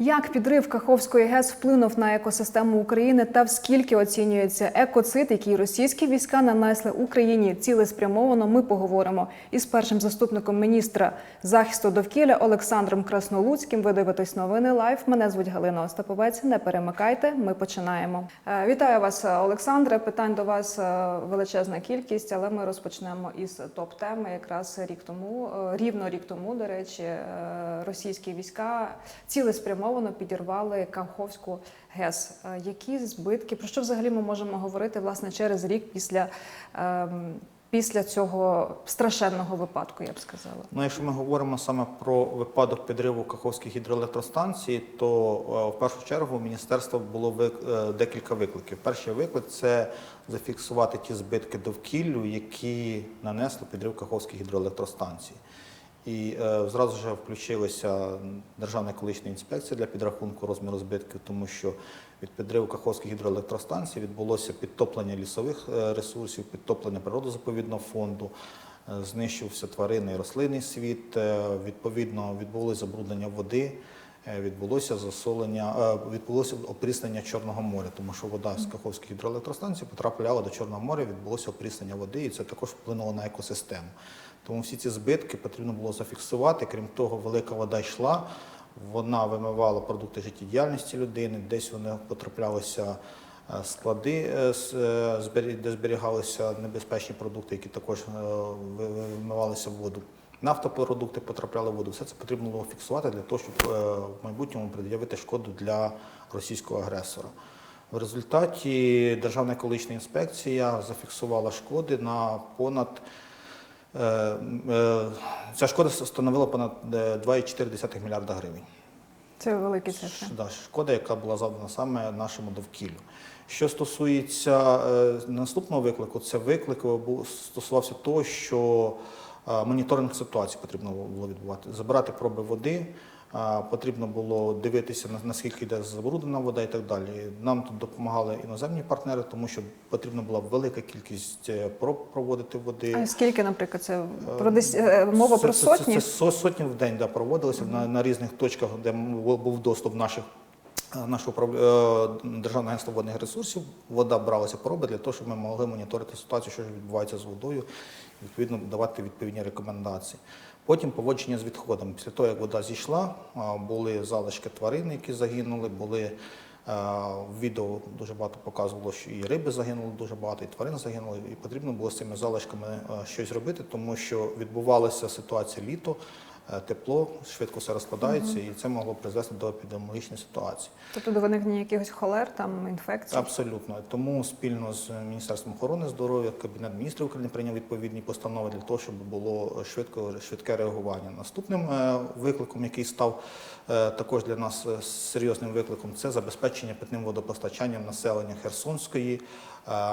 Як підрив Каховської ГЕС вплинув на екосистему України та скільки оцінюється екоцид, який російські війська нанесли Україні цілеспрямовано, ми поговоримо із першим заступником міністра захисту довкілля Олександром Краснолуцьким. Ви дивитесь новини лайф. Мене звуть Галина Остаповець. Не перемикайте. Ми починаємо. Е, Вітаю вас, Олександре. Питань до вас е, величезна кількість, але ми розпочнемо із топ-теми. Якраз рік тому, е, рівно рік тому, до речі, е, російські війська цілеспрямовано підірвали Каховську ГЕС. Е, Які збитки? Про що взагалі ми можемо говорити власне через рік після, ем, після цього страшенного випадку? Я б сказала. Ну, якщо ми говоримо саме про випадок підриву Каховської гідроелектростанції, то е, в першу чергу у міністерства було е, декілька викликів. Перший виклик це зафіксувати ті збитки довкіллю, які нанесли підрив Каховської гідроелектростанції. І е, зразу ж включилася Державна екологічна інспекція для підрахунку розміру збитків, тому що від підриву Каховської гідроелектростанції відбулося підтоплення лісових е, ресурсів, підтоплення природозаповідного фонду, е, знищився тваринний і рослинний світ, е, відповідно відбулося забруднення води, е, відбулося засолення, е, відбулося опріснення Чорного моря, тому що вода з Каховської гідроелектростанції потрапляла до Чорного моря, відбулося опріснення води, і це також вплинуло на екосистему. Тому всі ці збитки потрібно було зафіксувати. Крім того, велика вода йшла, вона вимивала продукти життєдіяльності людини, десь вони потраплялися е, склади, е, е, де зберігалися небезпечні продукти, які також вимивалися в воду. Нафтопродукти потрапляли в воду. Все це потрібно було фіксувати для того, щоб в майбутньому пред'явити шкоду для російського агресора. В результаті Державна екологічна інспекція зафіксувала шкоди на понад Ця шкода становила понад е, 2,4 мільярда гривень. Це великі цифри. Да, шкода, яка була завдана саме нашому довкіллю. Що стосується е, наступного виклику, це виклик стосувався того, що е, моніторинг ситуації потрібно було відбувати, забирати проби води. Е, Потрібно було дивитися на- наскільки йде забруднена вода і так далі. Нам тут допомагали іноземні партнери, тому що потрібна була велика кількість е, проб проводити води. А скільки, наприклад, це про десь е, мова Це- про це- сотні? Це, це, со- сотні в день да, проводилися на, на різних точках, де був доступ наших. е, Нашого е, Державного агентства водних ресурсів вода бралася проби для того, щоб ми могли моніторити ситуацію, що ж відбувається з водою, і відповідно давати відповідні рекомендації. Потім поводження з відходами. Після того, як вода зійшла, були залишки тварин, які загинули, були е, в відео дуже багато показувало, що і риби загинули дуже багато, і тварин загинули, і потрібно було з цими залишками е, щось робити, тому що відбувалася ситуація літо, е, тепло, швидко все розкладається, і це могло призвести до епідеміологічної ситуації. Тобто до виникнення якихось холер, там інфекцій? Абсолютно. Тому спільно з Міністерством охорони здоров'я Кабінет міністрів України прийняв відповідні постанови для того, щоб було швидко швидке реагування. Наступним е, викликом, який став е, також для нас е, серйозним викликом, це забезпечення питним водопостачанням населення Херсонської, е,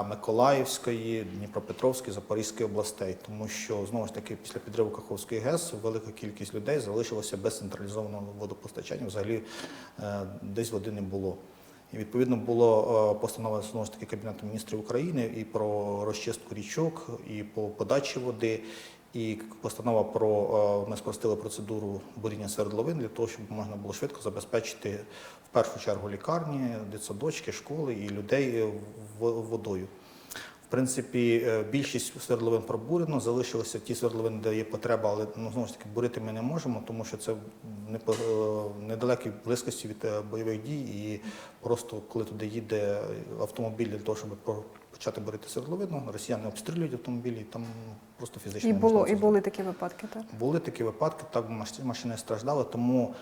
Миколаївської, Дніпропетровської, Запорізької областей, тому що знову ж таки після підриву Каховської ГЕС велика кількість людей залишилася без централізованого водопостачання. Взагалі е, десь води не було. І відповідно було постановлено постанова знову ж таки Кабінету міністрів України і про розчистку річок, і по подачі води, і постанова про е, ми спростили процедуру буріння свердловин для того, щоб можна було швидко забезпечити в першу чергу лікарні, дитсадочки, школи і людей водою. В принципі, е, більшість свердловин пробурено, залишилися ті свердловини, де є потреба, але ну, знову ж таки бурити ми не можемо, тому що це в непо- е, недалекій близькості від е, бойових дій. І просто коли туди їде автомобіль для того, щоб по- почати бурити свердловину, росіяни обстрілюють автомобілі, і там просто фізично І було, і були такі випадки, так? Були такі випадки, так маш- машини страждали. Тому,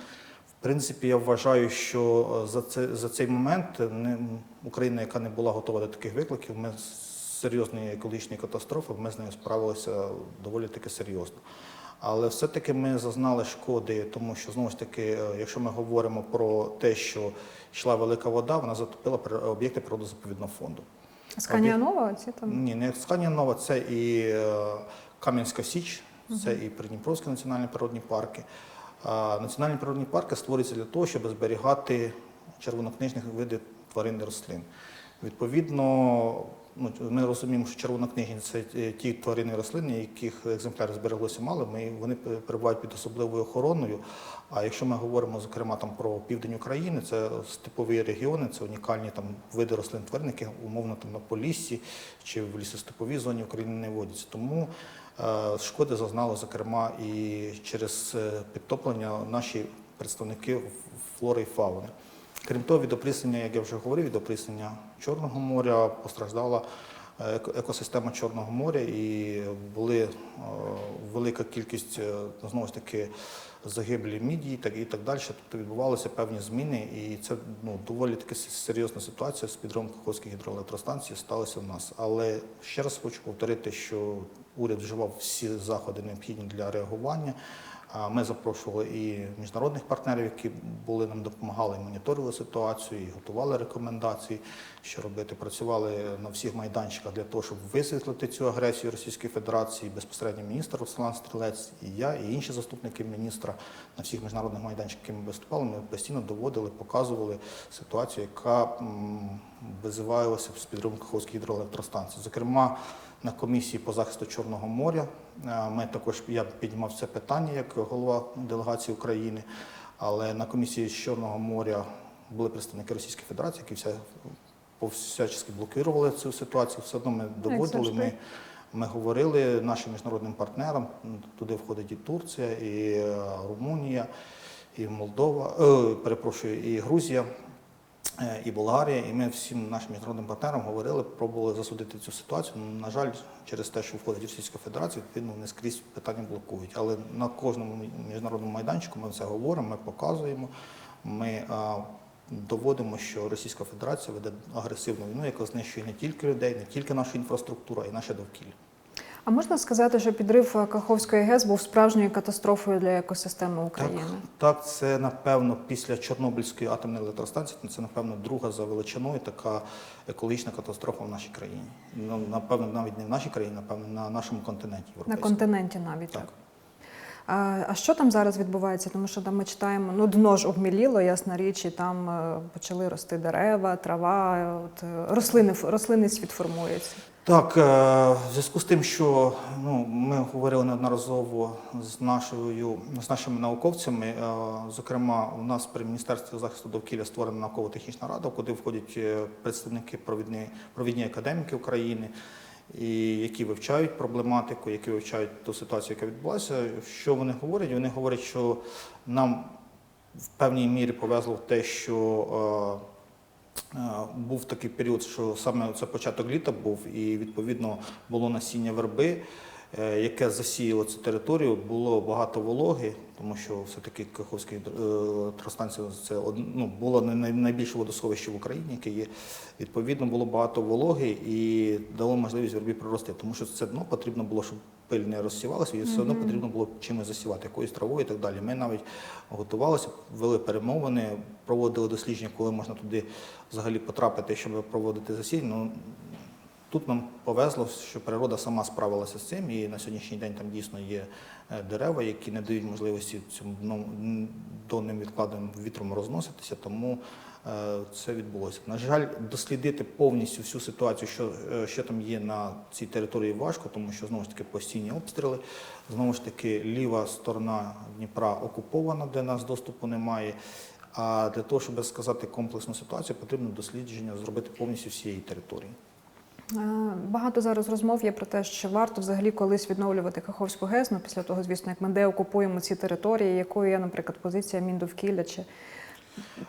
в принципі, я вважаю, що за, це, за цей момент не, Україна, яка не була готова до таких викликів, ми серйозної екологічної катастрофи, ми з нею справилися доволі таки серйозно. Але все-таки ми зазнали шкоди, тому що знову ж таки, е, якщо ми говоримо про те, що йшла велика вода, вона затопила об'єкти природозаповідного фонду. Сканія Нова, оці там. Ні, не Сканія Нова, це і е, Кам'янська Січ, це і Придніпровські національні природні парки. Національні природні парки створюються для того, щоб зберігати червонокнижних видів тварин і рослин. Відповідно, ми розуміємо, що червонокнижні це е, ті тварини рослини, яких екземплярів збереглося мало. Ми вони перебувають під особливою охороною. А якщо ми говоримо зокрема там про південь України, це степові регіони, це унікальні там види рослин тварин, які умовно там на Поліссі чи в лісостеповій зоні України не водяться. Тому е, шкоди зазнали зокрема і через е, підтоплення наші представники флори і фауни. Крім того, від опріснення, як я вже говорив, від опріснення Чорного моря постраждала е, екосистема Чорного моря і були е, велика кількість е, знову ж таки загиблі мідії так і так далі. Тобто відбувалися певні зміни, і це ну доволі таки серйозна ситуація з підривом Каховських гідроелектростанцій сталася в нас. Але ще раз хочу повторити, що уряд вживав всі заходи необхідні для реагування. Ми запрошували і міжнародних партнерів, які були нам допомагали, моніторили ситуацію, і готували рекомендації, що робити. Працювали на всіх майданчиках для того, щоб висвітлити цю агресію Російської Федерації. Безпосередньо міністр Руслан Стрілець, і я, і інші заступники міністра на всіх міжнародних майданчиках, які ми виступали, ми постійно доводили, показували ситуацію, яка визивалася з підривом Каховської гідроелектростанції. Зокрема, на комісії по захисту Чорного моря. Е, Ми також я піднімав це питання як голова делегації України. Але на комісії з Чорного моря були представники Російської Федерації, які вся повсячески блокували цю ситуацію. Все одно ми доводили. Ми, ми говорили нашим міжнародним партнерам. Туди входить і Турція, і е, Румунія, і Молдова, е, перепрошую, і Грузія. Е, і Болгарія, і ми всім нашим міжнародним партнерам говорили, пробували засудити цю ситуацію. Ну, На жаль, через те, що входить Російська Федерація, відповідно вони скрізь питання блокують. Але на кожному міжнародному майданчику ми це говоримо, ми показуємо. Ми а, доводимо, що Російська Федерація веде агресивну війну, яка знищує не тільки людей, не тільки нашу інфраструктуру, а й наше довкілля. А можна сказати, що підрив Каховської ГЕС був справжньою катастрофою для екосистеми України? Так, так, це напевно після Чорнобильської атомної електростанції. Це напевно друга за величиною така екологічна катастрофа в нашій країні. Ну напевно, навіть не в нашій країні, напевно, на нашому континенті. На континенті навіть так. Так. А, що там зараз відбувається? Тому що там ми читаємо, ну дно ж обміліло, ясна річ, і там е, почали рости дерева, трава, от, е, рослини, рослинний світ формується. Так, е, в зв'язку з тим, що ну, ми говорили неодноразово з нашою з нашими науковцями. Зокрема, у нас при міністерстві захисту довкілля створена науково-технічна рада, куди входять представники провідні, провідні академіки України, і які вивчають проблематику, які вивчають ту ситуацію, яка відбулася. Що вони говорять? Вони говорять, що нам в певній мірі повезло те, що е, Е, Був такий період, що саме це початок літа був, і відповідно було насіння верби, яке засіяло цю територію. Було багато вологи, тому що все-таки Каховська електростанція це ну, було не- найбільше водосховище в Україні, яке є. Відповідно, було багато вологи і дало можливість вербі прорости, тому що це дно потрібно було, щоб пиль не розсівалася, і все одно потрібно було чимось засівати, якоюсь травою і так далі. Ми навіть готувалися, вели перемовини, проводили дослідження, коли можна туди взагалі потрапити, щоб проводити засідання. Ну, Тут нам повезло, що природа сама справилася з цим, і на сьогоднішній день там дійсно є е, дерева, які не дають можливості цьому дну- н- до вітром розноситися, тому е, це відбулося. На жаль, дослідити повністю всю ситуацію, що, е, що там є на цій території, важко, тому що знову ж таки постійні обстріли. Знову ж таки, ліва сторона Дніпра окупована, де нас доступу немає. А для того, щоб сказати комплексну ситуацію, потрібно дослідження зробити повністю всієї території. Е, Багато зараз розмов є про те, що варто взагалі колись відновлювати Каховську ГЕС, ну після того, звісно, як ми деокупуємо ці території, якою є, наприклад, позиція Міндовкілля чи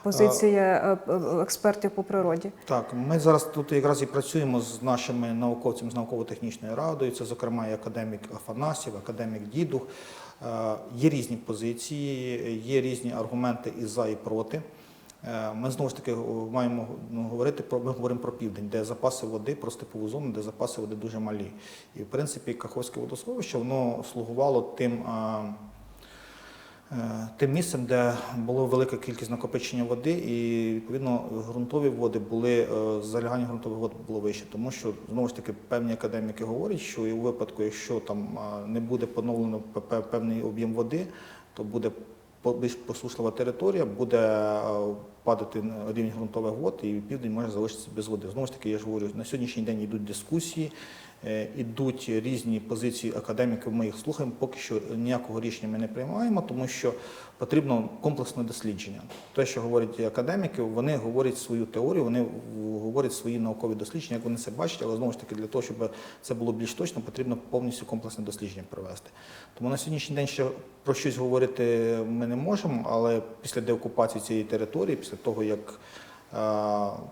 позиція е, е, експертів по природі. Так, ми зараз тут якраз і працюємо з нашими науковцями з науково-технічною радою. Це, зокрема, і академік Афанасів, академік Дідух. Є різні позиції, є різні аргументи і за, і проти. Е, Ми знову ж таки маємо ну, говорити про ми говоримо про південь, де запаси води, про степову зону, де запаси води дуже малі. І в принципі Каховське водосховище воно слугувало тим. е, Е, Тим місцем, де було велика кількість накопичення води, і відповідно ґрунтові води були е, залягання ґрунтових вод було вище, тому що знову ж таки певні академіки говорять, що і у випадку, якщо там е, не буде поновлено пе- пе- певний об'єм води, то буде більш посушлива територія, буде е, падати на рівень ґрунтових вод, і південь може залишитися без води. Знову ж таки, я ж говорю, на сьогоднішній день йдуть дискусії, ідуть різні позиції академіків. Ми їх слухаємо. Поки що ніякого рішення ми не приймаємо, тому що потрібно комплексне дослідження. Те, що говорять академіки, вони говорять свою теорію, вони говорять свої наукові дослідження, як вони це бачать, але знову ж таки для того, щоб це було більш точно, потрібно повністю комплексне дослідження провести. Тому на сьогоднішній день ще про щось говорити ми не можемо, але після деокупації цієї території, після того як е,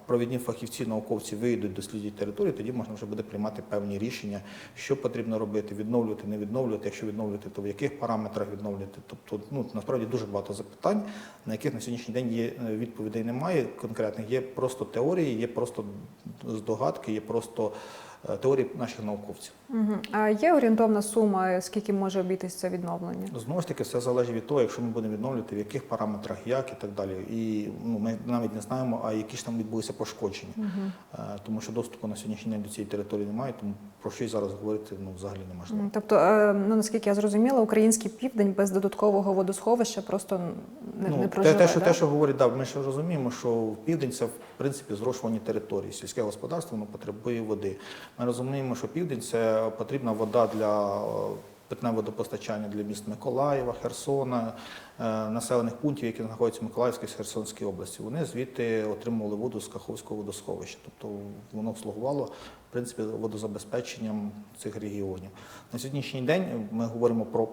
провідні фахівці, науковці вийдуть дослідять територію, тоді можна вже буде приймати певні рішення, що потрібно робити, відновлювати, не відновлювати. Якщо відновлювати, то в яких параметрах відновлювати. Тобто, ну насправді дуже багато запитань, на яких на сьогоднішній день є е, відповідей немає конкретних. Є просто теорії, є просто здогадки, є просто е, теорії наших науковців. Угу. А є орієнтовна сума, скільки може обійтись це відновлення? Знову ж таки, все залежить від того, якщо ми будемо відновлювати, в яких параметрах, як і так далі. І ну, ми навіть не знаємо, а які ж там відбулися пошкодження. Е, Тому що доступу на сьогоднішній день до цієї території немає, тому про щось зараз говорити ну, взагалі неможливо. Тобто, е, ну наскільки я зрозуміла, український південь без додаткового водосховища просто не, ну, не проживе. те, що, да? те, що говорить, да, ми ще розуміємо, що в південь це в принципі зрошувані території. Сільське господарство воно потребує води. Ми розуміємо, що південь це потрібна вода для е, питне водопостачання для міст Миколаєва, Херсона, е, населених пунктів, які знаходяться в Миколаївській та Херсонській області. Вони звідти отримували воду з Каховського водосховища. Тобто воно слугувало в принципі водозабезпеченням цих регіонів. На сьогоднішній день ми говоримо про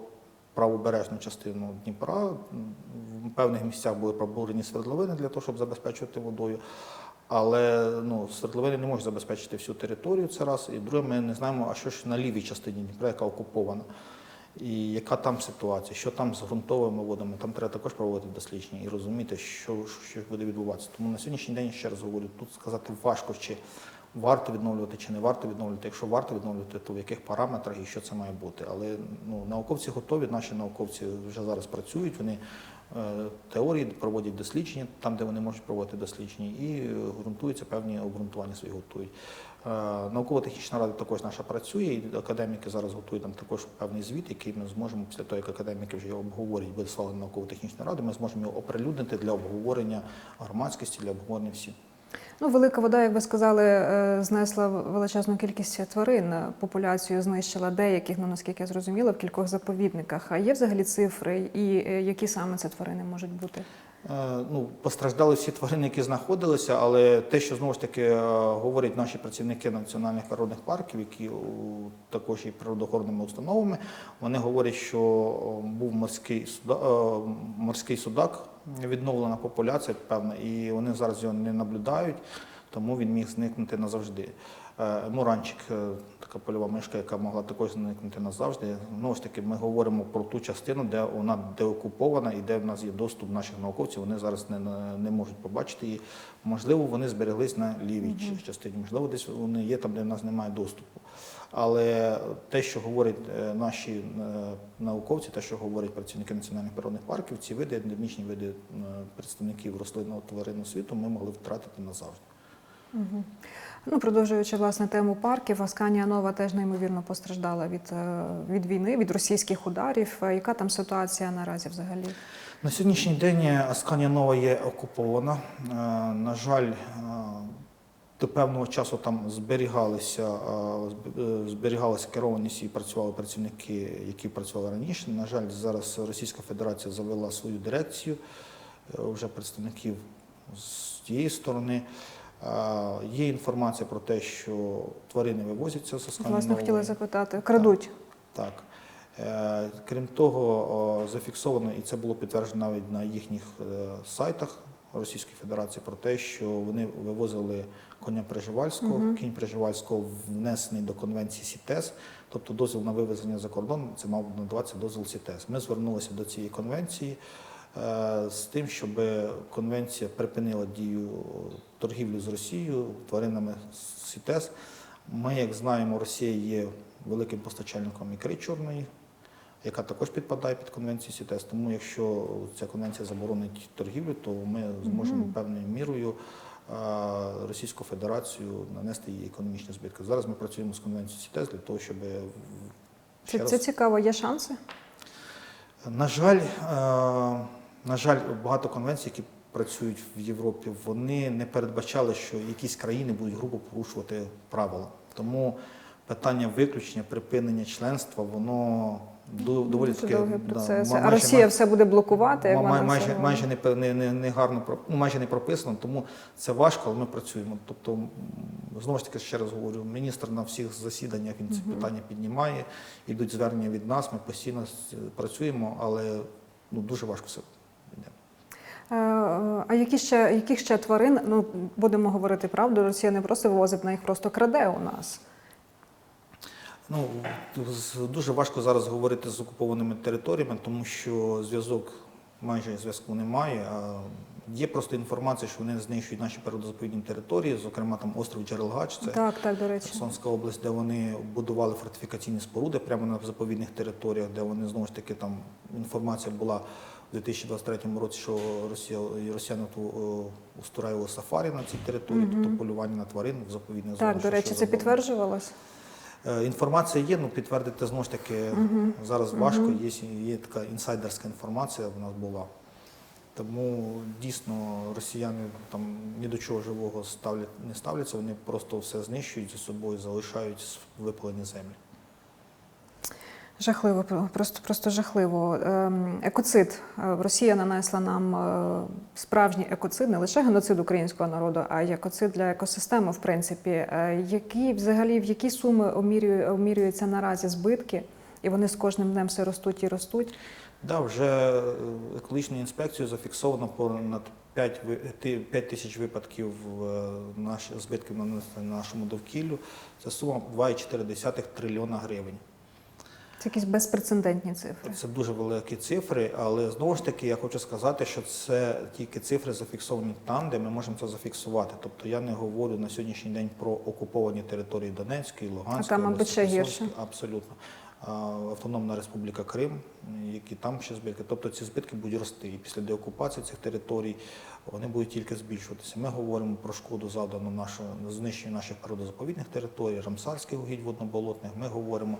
правобережну частину Дніпра. В певних місцях були пробурені свердловини для того, щоб забезпечувати водою. Але ну, свердловини не можуть забезпечити всю територію, це раз. І друге, ми не знаємо, а що ж на лівій частині Дніпра, яка окупована. І яка там ситуація, що там з ґрунтовими водами, там треба також проводити дослідження і розуміти, що, що буде відбуватися. Тому на сьогоднішній день, ще раз говорю, тут сказати важко, чи варто відновлювати, чи не варто відновлювати. Якщо варто відновлювати, то в яких параметрах і що це має бути. Але ну, науковці готові, наші науковці вже зараз працюють, вони теорії проводять дослідження там, де вони можуть проводити дослідження, і е, ґрунтуються певні обґрунтування свої готують. Е, Науково-технічна рада також наша працює, і академіки зараз готують там також певний звіт, який ми зможемо після того, як академіки вже його обговорять, буде слава науково-технічної ради, ми зможемо його оприлюднити для обговорення громадськості, для обговорення всім. Ну, велика вода, як ви сказали, е, знесла величезну кількість тварин. Популяцію знищила деяких, ну наскільки я зрозуміла, в кількох заповідниках. А є взагалі цифри, і е, які саме це тварини можуть бути? Е, Ну, постраждали всі тварини, які знаходилися, але те, що знову ж таки говорять наші працівники національних природних парків, які також є природоохоронними установами, вони говорять, що був морський судак, морський судак, відновлена популяція, певна, і вони зараз його не наблюдають, тому він міг зникнути назавжди. Е, Муранчик, е, така польова мишка, яка могла також зникнути назавжди. Знову ж таки, ми говоримо про ту частину, де вона деокупована і де в нас є доступ наших науковців. Вони зараз не, не можуть побачити її. Можливо, вони збереглись на лівій ч- частині, можливо, десь вони є там, де в нас немає доступу. Але те, що говорять е, наші е, науковці, те, що говорять працівники національних природних парків, ці види, ендемічні види е, представників рослинного тваринного світу, ми могли втратити назавжди. Угу. Ну, продовжуючи власне тему парків, Асканія Нова теж неймовірно постраждала від, від війни, від російських ударів. Яка там ситуація наразі взагалі? На сьогоднішній день Асканія Нова є окупована. На жаль, до певного часу там зберігалися, е, зб- зберігалася керованість і працювали працівники, які працювали раніше. На жаль, зараз Російська Федерація завела свою дирекцію, е, вже представників з тієї сторони. Є інформація про те, що тварини вивозяться з Асканії Власне, хотіла запитати. Крадуть. Так. Е, Крім того, зафіксовано, і це було підтверджено навіть на їхніх сайтах Російської Федерації про те, що вони вивозили коня Приживальського. Мгм. Кінь Приживальського внесений до конвенції СІТЕС, тобто дозвіл на вивезення за кордон, це мав надаватися дозвіл СІТЕС. Ми звернулися до цієї конвенції е, з тим, щоб конвенція припинила дію торгівлі з Росією тваринами СІТЕС. Ми, як знаємо, Росія є великим постачальником ікри чорної, яка також підпадає під конвенцію СІТЕС. Тому якщо ця конвенція заборонить торгівлю, то ми зможемо певною мірою Російську Федерацію нанести їй економічні збитки. Зараз ми працюємо з конвенцією СІТЕС для того, щоб Це, раз це цікаво, є шанси? на жаль, е, на жаль, багато конвенцій, які працюють в Європі, вони не передбачали, що якісь країни будуть грубо порушувати правила. Тому питання виключення, припинення членства, воно доволі Це таки довгий да, процес. а Росія все буде блокувати, як Ма- вона майже, майже не, не, не, не гарно ну, майже не прописано, тому це важко, але ми працюємо. Тобто, знову ж таки, ще раз говорю, міністр на всіх засіданнях він ці питання піднімає, йдуть звернення від нас, ми постійно працюємо, але ну, дуже важко все. А які ще, яких ще тварин, ну будемо говорити правду, Росія не просто вивозить, вона їх просто краде у нас. Ну, дуже важко зараз говорити з окупованими територіями, тому що зв'язок майже зв'язку немає. А є просто інформація, що вони знищують наші природозаповідні території, зокрема там остров Джерелгач, це Так, так, до речі. Херсонська область, де вони будували фортифікаційні споруди прямо на заповідних територіях, де вони знову ж таки там інформація була у 2023 році, що Росія росіяни о, сафарі на цій території, тобто полювання на тварин в заповідних зонах. Так, до речі, це заборонено. підтверджувалось. Е, Інформація є, ну підтвердити знову ж таки зараз важко. Є, є така інсайдерська інформація, в нас була. Тому дійсно росіяни там ні до чого живого ставлять, не ставляться, вони просто все знищують за собою, залишають випалені землі. Жахливо, про- просто, просто жахливо. Ем, Екоцид. Е, Росія нанесла нам е, справжній екоцид, не лише геноцид українського народу, а й екоцид для екосистеми, в принципі. Е, Які взагалі в які суми омірюються наразі збитки, і вони з кожним днем все ростуть і ростуть. Да, вже екологічною інспекцією зафіксовано понад 5, 5 тисяч випадків збитків нанесені нашому довкіллю. Це сума 2,4 трильйона гривень. Це якісь безпрецедентні цифри. Це дуже великі цифри, але знову ж таки я хочу сказати, що це тільки цифри зафіксовані там, де ми можемо це зафіксувати. Тобто я не говорю на сьогоднішній день про окуповані території Донецької, Луганської, А там, мабуть, ще гірше. Абсолютно. Автономна Республіка Крим, які там ще збитки. Тобто ці збитки будуть рости. І після деокупації цих територій вони будуть тільки збільшуватися. Ми говоримо про шкоду завдану нашого знищенню наших природозаповідних територій, рамсарських угідь водноболотних. Ми говоримо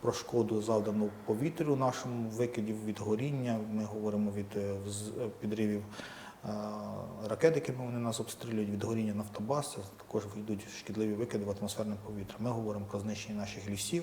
про шкоду завдану повітрю нашому викидів від горіння. Ми говоримо від е, е, підривів е, ракет, якими вони нас обстрілюють, від горіння нафтобаз. Також йдуть шкідливі викиди в атмосферне повітря. Ми говоримо про знищення наших лісів.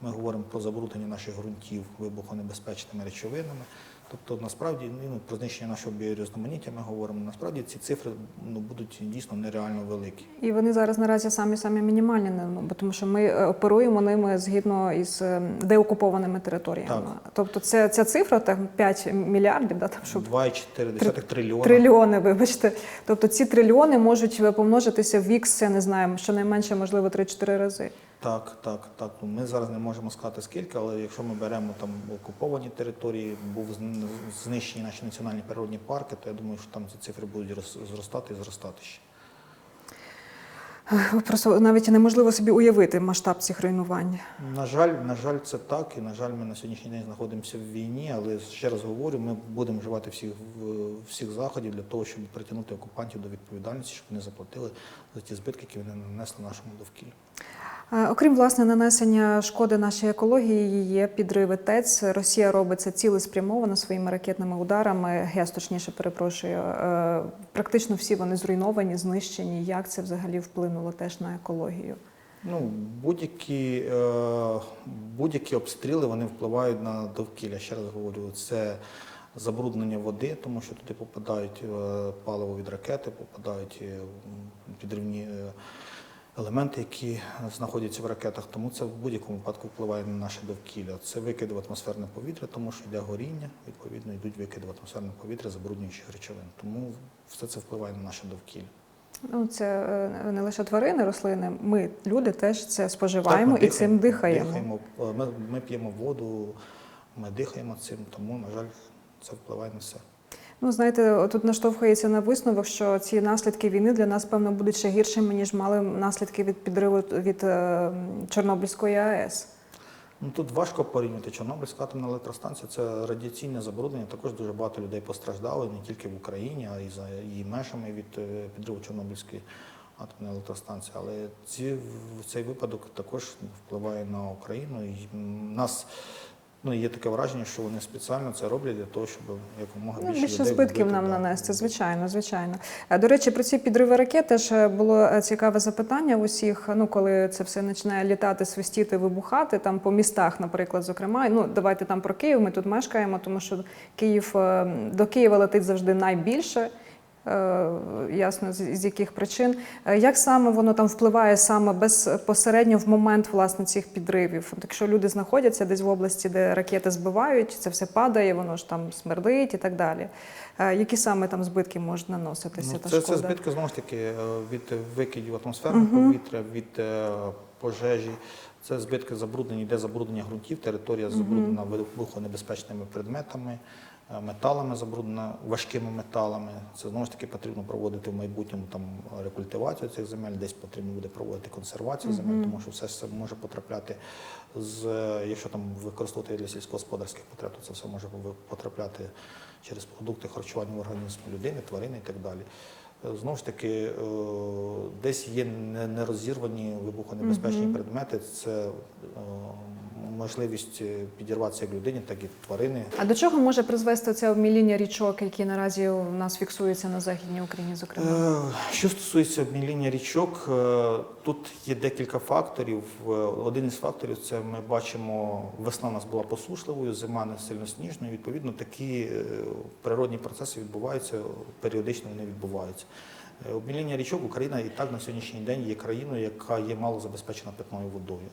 Ми говоримо про забруднення наших ґрунтів вибухонебезпечними речовинами. Тобто, насправді, ну, про знищення нашого біорізноманіття ми говоримо. Насправді ці цифри ну, будуть дійсно нереально великі. І вони зараз наразі самі самі мінімальні, ну, бо тому що ми е, оперуємо ними згідно із е, деокупованими територіями. Так. Тобто це ця цифра там 5 мільярдів, да, там, щоб 2,4 трильйона. трильйони, вибачте. Тобто ці трильйони можуть помножитися в вікс, я не знаю, щонайменше, можливо, 3-4 рази. Так, так, так. Ми зараз не можемо сказати скільки, але якщо ми беремо там окуповані території, був знищені наші національні природні парки, то я думаю, що там ці цифри будуть зростати і зростати ще. Просто навіть неможливо собі уявити масштаб цих руйнувань. На жаль, на жаль, це так. І на жаль, ми на сьогоднішній день знаходимося в війні, але ще раз говорю, ми будемо вживати всіх всіх заходів для того, щоб притягнути окупантів до відповідальності, щоб вони заплатили за ті збитки, які вони нанесли нашому довкіллю. Окрім власне нанесення шкоди нашій екології, є підриви ТЕЦ. Росія робить це цілеспрямовано своїми ракетними ударами. ГЕС, точніше, перепрошую. Е, Практично всі вони зруйновані, знищені. Як це взагалі вплинуло теж на екологію? Ну, будь-які, е, будь-які обстріли вони впливають на довкілля. Ще раз говорю, це забруднення води, тому що туди попадають е, паливо від ракети, попадають підривні елементи, які знаходяться в ракетах. Тому це в будь-якому випадку впливає на наше довкілля. Це викиди в атмосферне повітря, тому що йде горіння, відповідно йдуть викиди в атмосферне повітря забруднюючих речовин. Тому все це впливає на наше довкілля. Ну, це е, не лише тварини, рослини. Ми, люди, теж це споживаємо Так, ми і цим дихаємо. дихаємо. Е, Ми, ми п'ємо воду, ми дихаємо цим, тому, на жаль, це впливає на все. Ну, знаєте, тут наштовхується на висновок, що ці наслідки війни для нас, певно, будуть ще гіршими, ніж мали наслідки від підриву від е, Чорнобильської АЕС. Ну, тут важко порівняти. Чорнобильська атомна електростанція це радіаційне забруднення. Також дуже багато людей постраждали не тільки в Україні, а й за її межами від е, підриву Чорнобильської атомної електростанції. Але ці, цей випадок також впливає на Україну. І нас Ну, є таке враження, що вони спеціально це роблять для того, щоб якомога Ну, більше, більше людей збитків вбити, нам да. нанести, звичайно, звичайно. Е, До речі, про ці підриви ракет теж е, було е, цікаве запитання в усіх. Ну, коли це все починає літати, свистіти, вибухати там по містах, наприклад, зокрема. Ну, давайте там про Київ. Ми тут мешкаємо, тому що Київ до Києва летить завжди найбільше. Е, Ясно, з яких причин. Е, Як саме воно там впливає саме безпосередньо в момент власне цих підривів? Якщо люди знаходяться десь в області, де ракети збивають, це все падає, воно ж там смердить і так далі. Е, Які саме там збитки можуть наноситися? Ну, та це, шкода? це збитки знову ж таки від викидів атмосферного повітря, від пожежі. Це збитки забруднення, йде забруднення ґрунтів, територія забруднена вибухонебезпечними предметами, металами забруднена, важкими металами. Це знову ж таки потрібно проводити в майбутньому там рекультивацію цих земель, десь потрібно буде проводити консервацію земель, тому що все це може потрапляти з е, якщо там використовувати для сільськогосподарських потреб, то це все може потрапляти через продукти харчування в організм людини, тварини і так далі. Е, Знову ж таки, е, десь є не- нерозірвані вибухонебезпечні предмети. Це е, можливість е, підірватися як людині, так і тварини. А до чого може призвести це обміління річок, які наразі у нас фіксуються на західній Україні, зокрема? Е, Що стосується обміління річок, е, тут є декілька факторів. Один із факторів це ми бачимо, весна у нас була посушливою, зима не сильно сніжною. Відповідно, такі природні процеси відбуваються, періодично вони відбуваються. Обміління річок Україна і так на сьогоднішній день є країною, яка є мало забезпечена питною водою.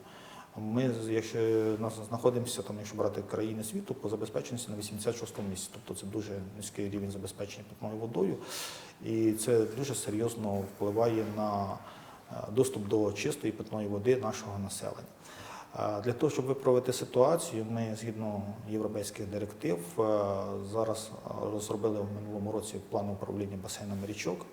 Ми, якщо нас знаходимося там, якщо брати країни світу, по забезпеченості на 86-му місці. Тобто це дуже низький рівень забезпечення питною водою, і це дуже серйозно впливає на е, доступ до чистої питної води нашого населення. Е, Для того, щоб виправити ситуацію, ми згідно європейських директив е, зараз розробили в минулому році план управління басейнами річок.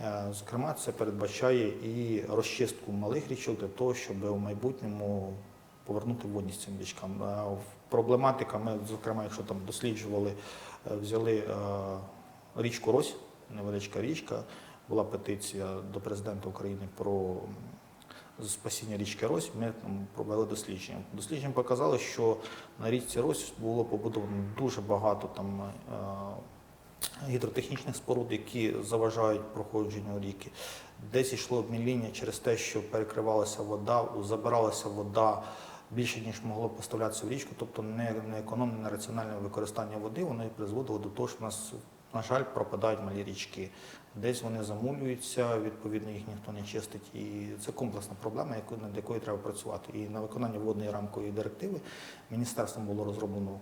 Е, Зокрема, це передбачає і розчистку малих річок для того, щоб у майбутньому повернути водність цим річкам. Е, Проблематика, ми, зокрема, якщо там досліджували, е, взяли річку Рось, невеличка річка, була петиція до президента України про спасіння річки Рось. Ми там провели дослідження. Дослідження показало, що на річці Рось було побудовано дуже багато там. Е, гідротехнічних споруд, які заважають проходженню ріки. Десь йшло обміління через те, що перекривалася вода, забиралася вода більше, ніж могло поставлятися в річку, тобто не, не економне, не раціональне використання води, воно і призводило до того, що в нас, на жаль, пропадають малі річки. Десь вони замулюються, відповідно, їх ніхто не чистить. І це комплексна проблема, над якою треба працювати. І на виконання водної рамкової директиви міністерством було розроблено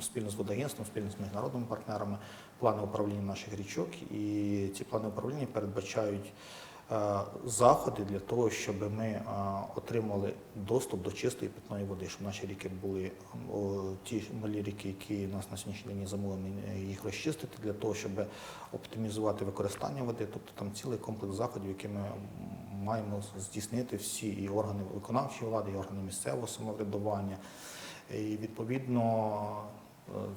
спільно з водагентством, спільно з міжнародними партнерами плани управління наших річок. І ці плани управління передбачають е, заходи для того, щоб ми е, отримали доступ до чистої питної води, щоб наші ріки були ті малі ріки, які нас на сьогоднішній день замовлені, їх розчистити для того, щоб оптимізувати використання води. Тобто там цілий комплекс заходів, які ми маємо здійснити всі і органи виконавчої влади, і органи місцевого самоврядування. І відповідно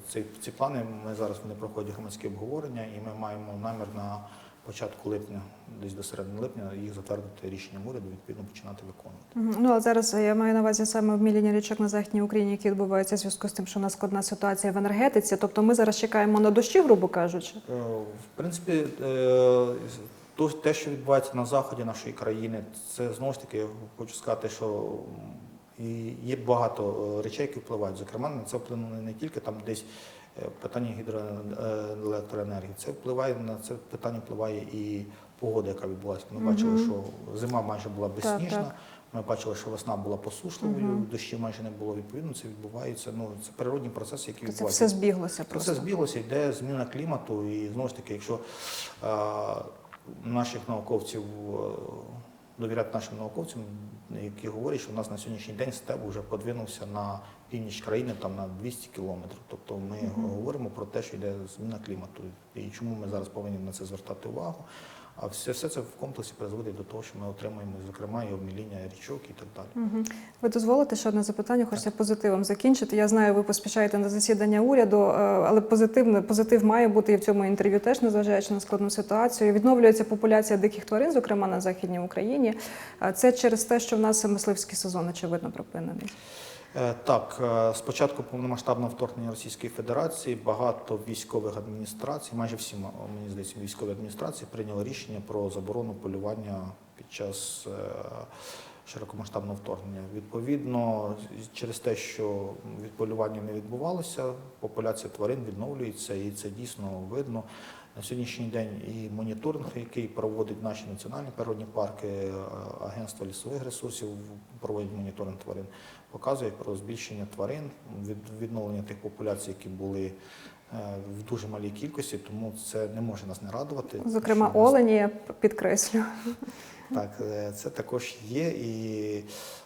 ці, ці плани ми зараз вони проходять громадські обговорення, і ми маємо намір на початку липня, десь до середини липня, їх затвердити рішенням уряду, відповідно починати виконувати. Ну а зараз я маю на увазі саме обміління річок на західній Україні, які відбуваються в зв'язку з тим, що у нас складна ситуація в енергетиці. Тобто ми зараз чекаємо на дощі, грубо кажучи. Е, В принципі, е, то- те, що відбувається на заході нашої країни, це знову ж таки хочу сказати, що і є багато е, речей, які впливають. Зокрема, на це вплинули не тільки там десь е, питання гідроелектроенергії. Це впливає на це питання впливає і погода, яка відбулася. Ми бачили, що зима майже була безсніжна. так. Ми бачили, що весна була посушливою, дощів майже не було. Відповідно, це відбувається. Ну це природні процеси, які Це відбуваються. все збіглося Це просто. все збіглося, йде зміна клімату, і знову ж таки, якщо е, наших науковців е, довіряти нашим науковцям, які говорять, що в нас на сьогоднішній день степ вже подвинувся на північ країни там на 200 кілометрів. Тобто ми говоримо про те, що йде зміна клімату, і чому ми зараз повинні на це звертати увагу. А все, все це в комплексі призводить до того, що ми отримуємо, зокрема, і обміління річок і так далі. Мгм. Ви дозволите ще одне запитання, хочеться позитивом закінчити. Я знаю, ви поспішаєте на засідання уряду, е, але позитивне позитив має бути і в цьому інтерв'ю, теж незважаючи на складну ситуацію. Відновлюється популяція диких тварин, зокрема на західній Україні. Е, Це через те, що в нас мисливський сезон очевидно припинений. Е, Так, е, з початку повномасштабного вторгнення Російської Федерації багато військових адміністрацій, майже всі мені здається, військові адміністрації прийняли рішення про заборону полювання під час е, широкомасштабного вторгнення. Відповідно, через те, що від полювання не відбувалося, популяція тварин відновлюється, і це дійсно видно. На сьогоднішній день і моніторинг, який проводить наші національні природні парки, е, Агентство лісових ресурсів проводить моніторинг тварин, показує про збільшення тварин, від відновлення тих популяцій, які були е, в дуже малій кількості, тому це не може нас не радувати. Зокрема, олені я підкреслю. Так, е, це також є. І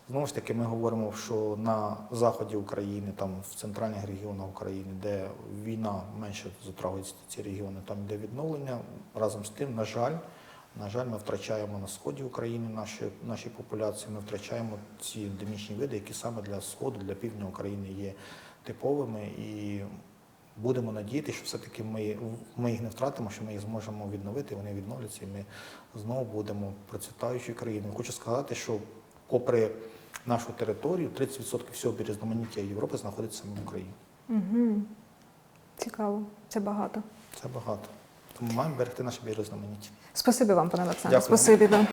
знову ж таки ми говоримо, що на заході України, там в центральних регіонах України, де війна менше затрагується ці регіони, там йде відновлення. Разом з тим, на жаль, на жаль, ми втрачаємо на сході України наші, наші популяції, ми втрачаємо ці ендемічні види, які саме для сходу, для півдня України є типовими. І будемо надіятися, що все-таки ми, ми їх не втратимо, що ми їх зможемо відновити, вони відновляться, і ми знову будемо процвітаючою країною. Хочу сказати, що попри нашу територію, 30% всього бірізноманіття Європи знаходиться саме в Україні. Угу. Цікаво, це багато. Це багато. Тому маємо берегти наше бірізноманіття. Спасибі вам, пане Олександре. Спасибі. Да.